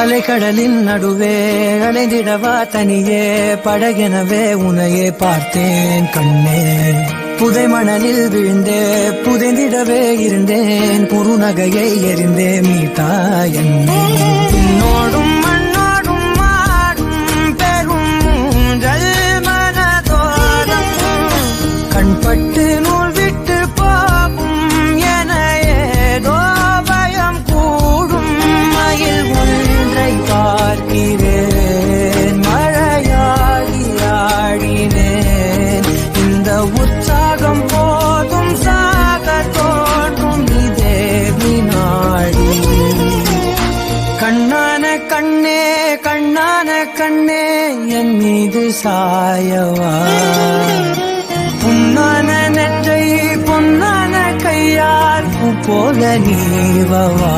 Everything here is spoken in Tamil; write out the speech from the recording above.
அலைக்கடலின் நடுவே அலைந்திடவா தனியே படகெனவே உனையே பார்த்தேன் கண்ணே. புதை மணலில் விழுந்தே புதைந்திடவே இருந்தேன் குறுநகையை எறிந்தே மீட்டா என்னை. உன்னோடும் மண்ணோடும் மாடும் பெரும் கண்பட்டு நூல் கண்ணே கண்ணான கண்ணே என் மீது சாயவா? பொன்னான நெற்றை பொன்னான கையார் போல நீவவா?